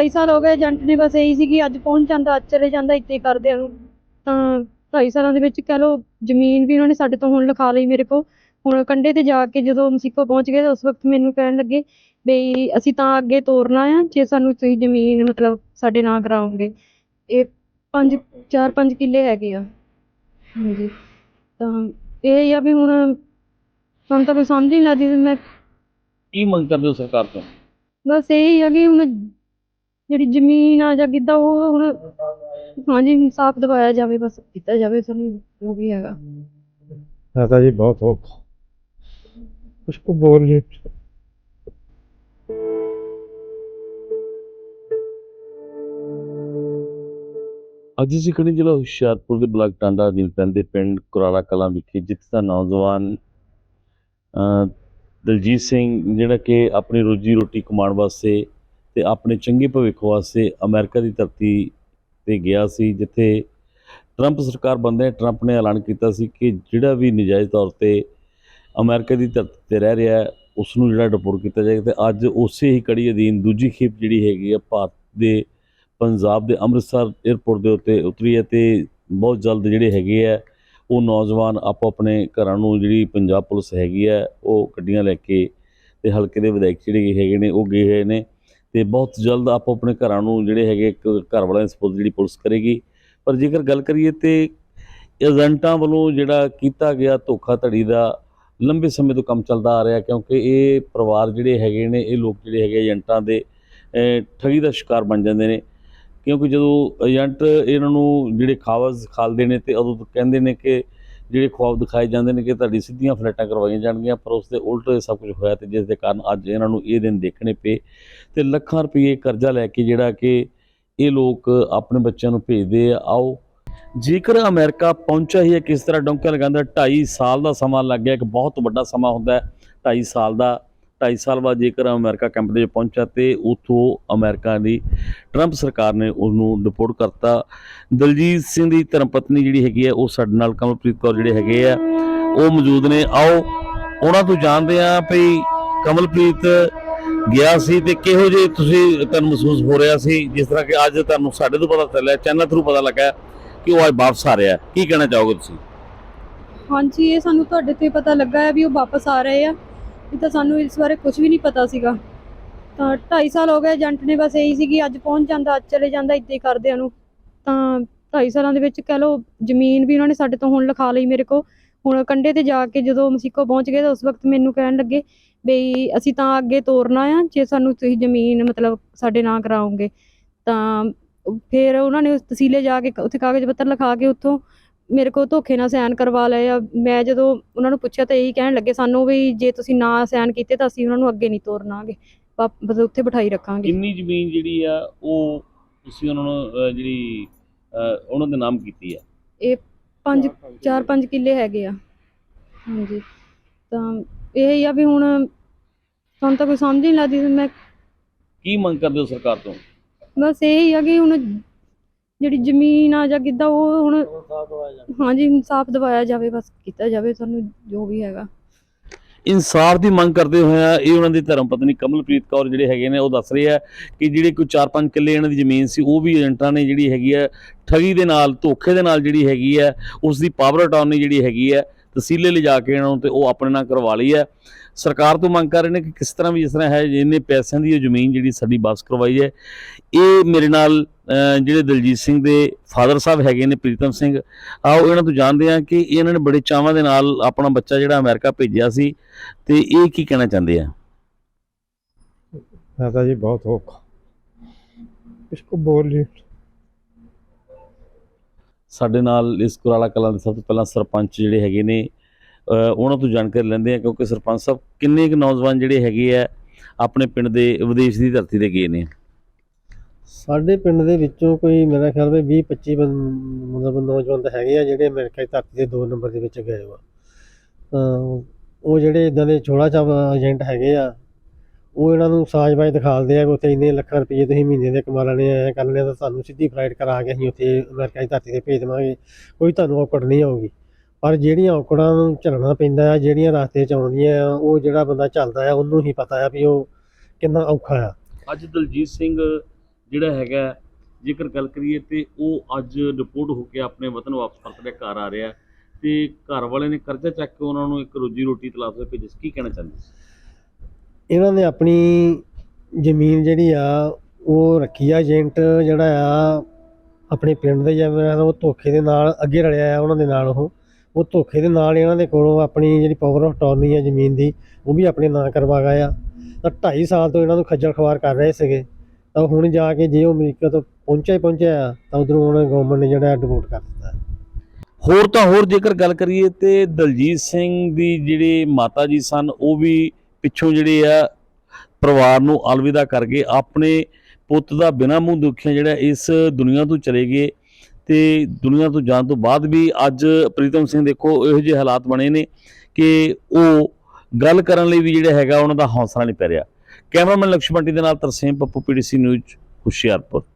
2.5 ਸਾਲ ਹੋ ਗਏ ਏਜੰਟ ਨੇ ਬਸ ਇਹੀ ਸੀ ਕਿ ਅੱਜ ਪਹੁੰਚ ਜਾਂਦਾ ਅੱਜ ਚਲੇ ਜਾਂਦਾ ਇੱਥੇ ਕਰਦੇ ਨੂੰ ਤਾਂ 2.5 ਸਾਲਾਂ ਦੇ ਵਿੱਚ ਕਹਿ ਲਓ ਜ਼ਮੀਨ ਵੀ ਉਹਨਾਂ ਨੇ ਸਾਡੇ ਤੋਂ ਹੁਣ ਲਿਖਾ ਲਈ ਮੇਰੇ ਕੋਲ। ਹੁਣ ਕੰਡੇ ਤੇ ਜਾ ਕੇ ਜਦੋਂ ਮਸੀਕੋ ਪਹੁੰਚ ਗਏ ਉਸ ਵਕਤ ਮੈਨੂੰ ਕਹਿਣ ਲੱਗੇ ਵੀ ਅਸੀਂ ਤਾਂ ਅੱਗੇ ਤੋਰਨਾ ਆ ਜੇ ਸਾਨੂੰ ਤੁਸੀਂ ਜ਼ਮੀਨ ਮਤਲਬ ਸਾਡੇ ਨਾਂ ਕਰਾਓਗੇ। ਇਹ ਪੰਜ ਚਾਰ ਪੰਜ ਕਿੱਲੇ ਹੈਗੇ ਆ। ਹਾਂਜੀ। ਤਾਂ ਇਹ ਆ ਵੀ ਹੁਣ ਸਾਨੂੰ ਤਾਂ ਕੋਈ ਸਮਝ ਹੀ ਨਹੀਂ ਲੱਗਦੀ ਮੈਂ ਕੀ ਮੰਗ ਕਰਦੇ ਹੋ ਸਰਕਾਰ ਤੋਂ? ਬਸ ਇਹੀ ਆ ਕਿ ਹੁਣ ਜਿਹੜੀ ਜ਼ਮੀਨ ਆ ਜਾਂ ਕਿੱਦਾਂ ਉਹ ਹੁਣ ਹਾਂਜੀ ਇਨਸਾਫ ਦਿਵਾਇਆ ਜਾਵੇ ਬਸ ਕੀਤਾ ਜਾਵੇ ਸਾਨੂੰ ਉਹ ਵੀ ਹੈਗਾ। ਦਾਦਾ ਜੀ ਬਹੁਤ ਔਖਾ। ਕੁਝ ਕੋ ਬੋਲ ਨਹੀਂ ਅੱਜ ਸਿਕਣੀ ਜ਼ਿਲ੍ਹਾ ਹੁਸ਼ਿਆਰਪੁਰ ਦੇ ਬਲਾਕ ਟਾਂਡਾ ਨੀਲ ਪਿੰਡ ਦੇ ਪਿੰਡ ਕੁਰਾਲਾ ਕਲਾਂ ਵਿਖੇ ਜਿੱਥੇ ਦਾ ਨੌਜਵਾਨ ਦਲਜੀਤ ਸਿੰਘ ਜਿਹੜਾ ਕਿ ਆਪਣੀ ਰੋਜੀ ਰੋਟੀ ਕਮਾਉਣ ਵਾਸਤੇ ਤੇ ਆਪਣੇ ਚੰਗੇ ਭਵਿੱਖ ਵਾਸਤੇ ਅਮਰੀਕਾ ਦੀ ਧਰਤੀ ਤੇ ਗਿਆ ਸੀ, ਜਿੱਥੇ ਟਰੰਪ ਸਰਕਾਰ ਬੰਦੇ ਟਰੰਪ ਨੇ ਐਲਾਨ ਕੀਤਾ ਸੀ ਕਿ ਜਿਹੜਾ ਵੀ ਨਜਾਇਜ਼ ਤੌਰ ਤੇ ਅਮਰੀਕਾ ਦੀ ਧਰਤੀ ਤੇ ਰਹਿ ਰਿਹਾ ਹੈ ਉਸ ਨੂੰ ਜਿਹੜਾ ਡਿਪੋਰਟ ਕੀਤਾ ਜਾਏਗਾ ਤੇ ਅੱਜ ਉਸੇ ਹੀ ਕੜੀ ਅਧੀਨ ਦੂਜੀ ਖੇਪ ਜਿਹੜੀ ਹੈਗੀ ਆ, ਭਾਰਤ ਦੇ ਪੰਜਾਬ ਦੇ ਅੰਮ੍ਰਿਤਸਰ 에ਅਰਪੋਰਟ ਦੇ ਉੱਤੇ ਉਤਰੀ ਹੈ ਤੇ ਬਹੁਤ ਜਲਦ ਜਿਹੜੇ ਹੈਗੇ ਆ, ਉਹ ਨੌਜਵਾਨ ਆਪੋ ਆਪਣੇ ਘਰਾਂ ਨੂੰ ਜਿਹੜੀ ਪੰਜਾਬ ਪੁਲਿਸ ਹੈਗੀ ਆ, ਉਹ ਗੱਡੀਆਂ ਲੈ ਕੇ ਤੇ ਹਲਕੇ ਦੇ ਵਿਧਾਇਕ ਜਿਹੜੇ ਹੈਗੇ ਨੇ, ਉਹ ਗਏ ਹੋਏ ਨੇ। ਤੇ ਬਹੁਤ ਜਲਦ ਆਪੋ ਆਪਣੇ ਘਰਾਂ ਨੂੰ ਜਿਹੜੇ ਹੈਗੇ ਇੱਕ ਘਰ ਵਾਲਿਆਂ ਦੇ ਸਪੋਰਟ ਜਿਹੜੀ ਪੁਲਿਸ ਕਰੇਗੀ। ਪਰ ਜੇਕਰ ਗੱਲ ਕਰੀਏ ਤੇ ਏਜੰਟਾਂ ਵੱਲੋਂ ਜਿਹੜਾ ਕੀਤਾ ਗਿਆ ਧੋਖਾਧੜੀ ਦਾ ਲੰਬੇ ਸਮੇਂ ਤੋਂ ਕੰਮ ਚੱਲਦਾ ਆ ਰਿਹਾ ਕਿਉਂਕਿ ਇਹ ਪਰਿਵਾਰ ਜਿਹੜੇ ਹੈਗੇ ਨੇ, ਇਹ ਲੋਕ ਜਿਹੜੇ ਹੈਗੇ ਏਜੰਟਾਂ ਦੇ ਠਗੀ ਦਾ ਸ਼ਿਕਾਰ ਬਣ ਜਾਂਦੇ ਨੇ। ਕਿਉਂਕਿ ਜਦੋਂ ਏਜੰਟ ਇਹਨਾਂ ਨੂੰ ਜਿਹੜੇ ਖਾਵਜ਼ ਖਾਲਦੇ ਨੇ ਤੇ ਉਦੋਂ ਕਹਿੰਦੇ ਨੇ ਕਿ ਜਿਹੜੇ ਖੁਆਬ ਦਿਖਾਏ ਜਾਂਦੇ ਨੇ ਕਿ ਤੁਹਾਡੀ ਸਿੱਧੀਆਂ ਫਲੈਟਾਂ ਕਰਵਾਈਆਂ ਜਾਣਗੀਆਂ, ਪਰ ਉਸ ਦੇ ਉਲਟ ਇਹ ਸਭ ਕੁਝ ਹੋਇਆ ਤੇ ਜਿਸ ਦੇ ਕਾਰਨ ਅੱਜ ਇਹਨਾਂ ਨੂੰ ਇਹ ਦਿਨ ਦੇਖਣੇ ਪਏ ਤੇ ਲੱਖਾਂ ਰੁਪਏ ਕਰਜ਼ਾ ਲੈ ਕੇ ਜਿਹੜਾ ਕਿ ਇਹ ਲੋਕ ਆਪਣੇ ਬੱਚਿਆਂ ਨੂੰ ਭੇਜਦੇ ਆ। ਆਓ, ਜੇਕਰ ਅਮਰੀਕਾ ਪਹੁੰਚਾ ਹੀ ਹੈ ਕਿਸ ਤਰ੍ਹਾਂ ਡੌਂਕਾ ਲਗਾਉਂਦਾ 2.5 ਸਾਲ ਦਾ ਸਮਾਂ ਲੱਗ ਗਿਆ, ਇੱਕ ਬਹੁਤ ਵੱਡਾ ਸਮਾਂ ਹੁੰਦਾ ਹੈ 2.5 ਸਾਲ ਦਾ 2.5 ਸਾਲ ਬਾਅਦ ਜੇਕਰ ਅਮਰੀਕਾ ਕੈਂਪ ਦੇ ਵਿੱਚ ਪਹੁੰਚਿਆ ਤੇ ਉਥੋਂ ਅਮਰੀਕਾ ਦੀ ਟਰੰਪ ਸਰਕਾਰ ਨੇ ਉਹਨੂੰ ਡਿਪੋਰਟ ਕਰਤਾ। ਦਲਜੀਤ ਸਿੰਘ ਦੀ ਧਰਮ ਪਤਨੀ ਜਿਹੜੀ ਹੈਗੀ ਹੈ, ਉਹ ਸਾਡੇ ਨਾਲ ਕਮਲਪ੍ਰੀਤ ਕੌਰ ਜਿਹੜੇ ਹੈਗੇ ਆ, ਉਹ ਮੌਜੂਦ ਨੇ। ਆਓ, ਉਹਨਾਂ ਤੋਂ ਜਾਣਦੇ ਆ ਭਈ ਕਮਲਪ੍ਰੀਤ ਗਿਆ ਸੀ ਤੇ ਕਿਹੋ ਜਿਹੇ ਤੁਸੀਂ ਤੁਹਾਨੂੰ ਮਹਿਸੂਸ ਹੋ ਰਿਹਾ ਸੀ, ਜਿਸ ਤਰ੍ਹਾਂ ਕਿ ਅੱਜ ਤੁਹਾਨੂੰ ਸਾਡੇ ਤੋਂ ਪਤਾ ਚੱਲਿਆ, ਚੈਨਲ ਥਰੂ ਪਤਾ ਲੱਗਾ ਕਿ ਉਹ ਅੱਜ ਵਾਪਸ ਆ ਰਿਹਾ ਕੀ ਕਹਿਣਾ ਚਾਹੋਗੇ ਤੁਸੀਂ? ਹਾਂਜੀ, ਇਹ ਸਾਨੂੰ ਤੁਹਾਡੇ ਤੋਂ ਪਤਾ ਲੱਗਾ ਹੈ ਵੀ ਉਹ ਵਾਪਸ ਆ ਰਹੇ ਆ। ਇਹ ਤਾਂ ਸਾਨੂੰ ਇਸ ਬਾਰੇ ਕੁਝ ਵੀ ਨਹੀਂ ਪਤਾ ਸੀਗਾ। ਤਾਂ 2.5 ਸਾਲ ਹੋ ਗਏ, ਏਜੰਟ ਨੇ ਬਸ ਇਹੀ ਸੀ ਕਿ ਅੱਜ ਪਹੁੰਚ ਜਾਂਦਾ, ਅੱਜ ਚਲੇ ਜਾਂਦਾ, ਇੱਦਾਂ ਹੀ ਕਰਦੇ ਨੂੰ ਤਾਂ 2.5 ਸਾਲਾਂ ਦੇ ਵਿੱਚ ਕਹਿ ਲਓ, ਜ਼ਮੀਨ ਵੀ ਉਹਨਾਂ ਨੇ ਸਾਡੇ ਤੋਂ ਹੁਣ ਲਿਖਾ ਲਈ ਮੇਰੇ ਕੋਲ। ਹੁਣ ਕੰਡੇ ਤੇ ਜਾ ਕੇ ਜਦੋਂ ਮਸੀਕੋ ਪਹੁੰਚ ਗਏ ਤਾਂ ਉਸ ਵਕਤ ਮੈਨੂੰ ਕਹਿਣ ਲੱਗੇ ਬਈ ਅਸੀਂ ਤਾਂ ਅੱਗੇ ਤੋਰਨਾ ਆ, ਜੇ ਸਾਨੂੰ ਤੁਸੀਂ ਜ਼ਮੀਨ ਮਤਲਬ ਸਾਡੇ ਨਾਂ ਕਰਾਓਗੇ। ਤਾਂ ਫਿਰ ਉਹਨਾਂ ਨੇ ਉਸ ਤਹਿਸੀਲੇ ਜਾ ਕੇ, ਉੱਥੇ ਕਾਗਜ਼ ਪੱਤਰ ਲਿਖਾ ਕੇ ਉੱਥੋਂ ਮੇਰੇ ਕੋਲ ਧੋਖੇ ਨਾਲ ਸਾਈਨ ਕਰਵਾ ਲਏ ਆ। ਮੈਂ ਜਦੋਂ ਉਹਨਾਂ ਨੂੰ ਪੁੱਛਿਆ ਤਾਂ ਇਹੀ ਕਹਿਣ ਲੱਗੇ ਸਾਨੂੰ ਵੀ ਜੇ ਤੁਸੀਂ ਨਾ ਸਾਈਨ ਕੀਤੇ ਤਾਂ ਅਸੀਂ ਉਹਨਾਂ ਨੂੰ ਅੱਗੇ ਨਹੀਂ ਤੋਰਨਾਗੇ। ਮਤਲਬ ਉੱਥੇ ਬਿਠਾਈ ਰੱਖਾਂਗੇ। ਕਿੰਨੀ ਜ਼ਮੀਨ ਜਿਹੜੀ ਆ ਉਹ ਤੁਸੀਂ ਉਹਨਾਂ ਨੂੰ ਅਹ, ਜਿਹੜੀ ਅਹ, ਉਹਨਾਂ ਦੇ ਨਾਮ ਕੀਤੀ ਆ? ਇਹ ਪੰਜ ਚਾਰ ਪੰਜ ਕਿੱਲੇ ਹੈਗੇ ਆ। ਹਾਂਜੀ। ਤਾਂ ਇਹ ਹੀ ਆ ਵੀ ਹੁਣ ਸਾਨੂੰ ਤਾਂ ਕੋਈ ਸਮਝ ਹੀ ਨਹੀਂ ਲੱਗਦੀ ਵੀ ਮੈਂ ਕੀ ਮੰਗ ਕਰਦੇ ਹੋ ਸਰਕਾਰ ਤੋਂ? ਬਸ ਇਹ ਹੀ ਆ ਕਿ ਹੁਣ ਜਿਹੜੀ ਜ਼ਮੀਨ ਆ ਜਾਂ ਕਿੱਦਾਂ ਉਹ ਹੁਣ ਹਾਂਜੀ ਇਨਸਾਫ ਦਿਵਾਇਆ ਜਾਵੇ ਬਸ ਕੀਤਾ ਜਾਵੇ ਸਾਨੂੰ ਜੋ ਵੀ ਹੈਗਾ। ਇਨਸਾਫ ਦੀ ਮੰਗ ਕਰਦੇ ਹੋਇਆ ਇਹ ਉਹਨਾਂ ਦੀ ਧਰਮ ਪਤਨੀ ਕਮਲਪ੍ਰੀਤ ਕੌਰ ਜਿਹੜੇ ਹੈਗੇ ਨੇ ਉਹ ਦੱਸ ਰਹੇ ਆ ਕਿ ਜਿਹੜੇ ਕੋਈ 4-5 ਕਿੱਲੇ ਇਹਨਾਂ ਦੀ ਜ਼ਮੀਨ ਸੀ ਉਹ ਵੀ ਏਜੰਟਾਂ ਨੇ ਜਿਹੜੀ ਹੈਗੀ ਹੈ ਠਗੀ ਦੇ ਨਾਲ ਧੋਖੇ ਦੇ ਨਾਲ ਜਿਹੜੀ ਹੈਗੀ ਹੈ ਉਸ ਦੀ ਪਾਵਰ ਅਟਾਰਨੀ ਜਿਹੜੀ ਹੈਗੀ ਹੈ ਤਹਿਸੀਲੇ ਜਾ ਕੇ ਇਹਨਾਂ ਨੂੰ ਤੇ ਉਹ ਆਪਣੇ ਨਾਲ ਕਰਵਾ ਲਈ ਹੈ। ਸਰਕਾਰ ਤੋਂ ਮੰਗ ਕਰ ਰਹੇ ਨੇ ਕਿ ਕਿਸ ਤਰ੍ਹਾਂ ਵੀ ਜਿਸ ਤਰ੍ਹਾਂ ਹੈ ਜਿੰਨੇ ਪੈਸਿਆਂ ਦੀ ਇਹ ਜ਼ਮੀਨ ਜਿਹੜੀ ਸਾਡੀ ਵਾਪਸ ਕਰਵਾਈ ਹੈ। ਇਹ ਮੇਰੇ ਨਾਲ ਜਿਹੜੇ ਦਲਜੀਤ ਸਿੰਘ ਦੇ ਫਾਦਰ ਸਾਹਿਬ ਹੈਗੇ ਨੇ, ਪ੍ਰੀਤਮ ਸਿੰਘ, ਆਓ ਇਹਨਾਂ ਤੋਂ ਜਾਣਦੇ ਆ ਕਿ ਇਹਨਾਂ ਨੇ ਬੜੇ ਚਾਵਾਂ ਦੇ ਨਾਲ ਆਪਣਾ ਬੱਚਾ ਜਿਹੜਾ ਅਮਰੀਕਾ ਭੇਜਿਆ ਸੀ ਤੇ ਇਹ ਕੀ ਕਹਿਣਾ ਚਾਹੁੰਦੇ ਆ? ਮਾਤਾ ਜੀ ਬਹੁਤ ਔਖਾ। ਇਸ ਕੋ ਬੋਲ ਨਹੀਂ ਸਾਡੇ ਨਾਲ ਇਸ ਕੁਰਾਲਾ ਕਲਾਂ ਦੇ ਸਭ ਤੋਂ ਪਹਿਲਾਂ ਸਰਪੰਚ ਜਿਹੜੇ ਹੈਗੇ ਨੇ ਉਹਨਾਂ ਤੋਂ ਜਾਣਕਾਰੀ ਲੈਂਦੇ ਆ ਕਿਉਂਕਿ ਸਰਪੰਚ ਸਾਹਿਬ ਕਿੰਨੇ ਕੁ ਨੌਜਵਾਨ ਜਿਹੜੇ ਹੈਗੇ ਆ ਆਪਣੇ ਪਿੰਡ ਦੇ ਵਿਦੇਸ਼ ਦੀ ਧਰਤੀ ਤੇ ਗਏ ਨੇ? ਸਾਡੇ ਪਿੰਡ ਦੇ ਵਿੱਚੋਂ ਕੋਈ ਮੇਰਾ ਖਿਆਲ ਵੀ 20 25 ਮਤਲਬ ਨੌਜਵਾਨ ਤਾਂ ਹੈਗੇ ਆ ਜਿਹੜੇ ਅਮਰੀਕਾ ਦੀ ਧਰਤੀ ਦੇ 2 ਨੰਬਰ ਦੇ ਵਿੱਚ ਗਏ ਵਾ। ਉਹ ਜਿਹੜੇ ਇਦਾਂ ਦੇ ਛੋੜਾ ਚਾਪ ਏਜੰਟ ਹੈਗੇ ਆ ਉਹ ਇਹਨਾਂ ਨੂੰ ਸਾਜ਼ਬਾਜ਼ ਦਿਖਾਲਦੇ ਆ ਕਿ ਉੱਥੇ ਇੰਨੇ ਲੱਖਾਂ ਰੁਪਏ ਤੁਸੀਂ ਮਹੀਨੇ ਦੇ ਕਮਾ ਲੈਣੇ ਆ ਕਰ ਲੈਣੇ ਆ, ਤਾਂ ਤੁਹਾਨੂੰ ਸਿੱਧੀ ਫਲਾਈਟ ਕਰਾ ਕੇ ਅਸੀਂ ਉੱਥੇ ਅਮਰੀਕਾ ਦੀ ਧਰਤੀ ਤੇ ਭੇਜ ਦੇਵਾਂਗੇ। ਕੋਈ ਤੁਹਾਨੂੰ ਔਕੜ ਨਹੀਂ ਆਊਗੀ। ਪਰ ਜਿਹੜੀਆਂ ਔਕੜਾਂ ਨੂੰ ਝੱਲਣਾ ਪੈਂਦਾ ਆ, ਜਿਹੜੀਆਂ ਰਸਤੇ 'ਚ ਆਉਂਦੀਆਂ ਆ, ਉਹ ਜਿਹੜਾ ਬੰਦਾ ਚੱਲਦਾ ਆ, ਉਹਨੂੰ ਹੀ ਪਤਾ ਆ ਵੀ ਉਹ ਕਿੰਨਾ ਔਖਾ ਆ। ਅੱਜ ਦਲਜੀਤ ਸਿੰਘ ਜਿਹੜਾ ਹੈਗਾ ਜੇਕਰ ਗੱਲ ਕਰੀਏ ਤੇ ਉਹ ਅੱਜ ਰਿਪੋਰਟ ਹੋ ਕੇ ਆਪਣੇ ਵਤਨ ਵਾਪਸ ਪਰਤ ਰਿਹਾ, ਘਰ ਆ ਰਿਹਾ ਤੇ ਘਰ ਵਾਲੇ ਨੇ ਕਰਜ਼ਾ ਚੱਕ ਕੇ ਉਹਨਾਂ ਨੂੰ ਇੱਕ ਰੋਜੀ ਰੋਟੀ ਤਲਾਸ਼ ਦੇ ਭੇਜ ਕੀ ਕਹਿਣਾ ਚਾਹੁੰਦੇ ਸੀ ਇਹਨਾਂ ਨੇ ਆਪਣੀ ਜ਼ਮੀਨ ਜਿਹੜੀ ਆ, ਉਹ ਰੱਖੀ ਆ, ਏਜੰਟ ਜਿਹੜਾ ਆ, ਆਪਣੇ ਪਿੰਡ ਦੇ ਜਿਵੇਂ ਉਹ ਧੋਖੇ ਦੇ ਨਾਲ ਅੱਗੇ ਰਲਿਆ ਆ ਉਹਨਾਂ ਦੇ ਨਾਲ ਉਹ। ਉਹ ਧੋਖੇ ਦੇ ਨਾਲ ਇਹਨਾਂ ਦੇ ਕੋਲੋਂ ਆਪਣੀ ਜਿਹੜੀ ਪਾਵਰ ਆਫ ਟਰਨੀ ਆ ਜ਼ਮੀਨ ਦੀ, ਉਹ ਵੀ ਆਪਣੇ ਨਾਂ ਕਰਵਾ ਗਿਆ ਆ। ਤਾਂ 2.5 ਸਾਲ ਤੋਂ ਇਹਨਾਂ ਨੂੰ ਖੱਜਲ ਖਵਾਰ ਕਰ ਰਹੇ ਸੀਗੇ। ਤਾਂ ਹੁਣ ਜਾ ਕੇ ਜੇ ਉਹ ਅਮਰੀਕਾ ਤੋਂ ਪਹੁੰਚਿਆ ਹੀ ਪਹੁੰਚਿਆ ਆ, ਤਾਂ ਉਧਰੋਂ ਉਹਨਾਂ ਗਵਰਨਮੈਂਟ ਨੇ ਜਿਹੜਾ ਡਿਪੋਰਟ ਕਰ ਦਿੱਤਾ। ਹੋਰ ਤਾਂ ਹੋਰ ਜੇਕਰ ਗੱਲ ਕਰੀਏ ਤੇ ਦਲਜੀਤ ਸਿੰਘ ਦੀ ਜਿਹੜੇ ਮਾਤਾ ਜੀ ਸਨ, ਉਹ ਵੀ ਪਿੱਛੋਂ ਜਿਹੜੇ ਆ ਪਰਿਵਾਰ ਨੂੰ ਅਲਵਿਦਾ ਕਰਕੇ ਆਪਣੇ ਪੁੱਤ ਦਾ ਬਿਨਾਂ ਮੂੰਹ ਦੁੱਖਿਆ ਜਿਹੜਾ ਇਸ ਦੁਨੀਆ ਤੋਂ ਚਲੇ ਗਏ ਤੇ ਦੁਨੀਆ ਤੋਂ ਜਾਣ ਤੋਂ ਬਾਅਦ ਵੀ ਅੱਜ ਪ੍ਰੀਤਮ ਸਿੰਘ ਦੇਖੋ ਇਹੋ ਜਿਹੇ ਹਾਲਾਤ ਬਣੇ ਨੇ ਕਿ ਉਹ ਗੱਲ ਕਰਨ ਲਈ ਵੀ ਜਿਹੜਾ ਹੈਗਾ ਉਹਨਾਂ ਦਾ ਹੌਸਲਾ ਨਹੀਂ ਪੈ ਰਿਹਾ। ਕੈਮਰਾਮੈਨ ਲਕਸ਼ਮਣ ਦੇ ਨਾਲ ਤਰਸੇਮ, ਪੱਪੂ ਪੀਡੀਸੀ ਨਿਊਜ਼ ਹੁਸ਼ਿਆਰਪੁਰ।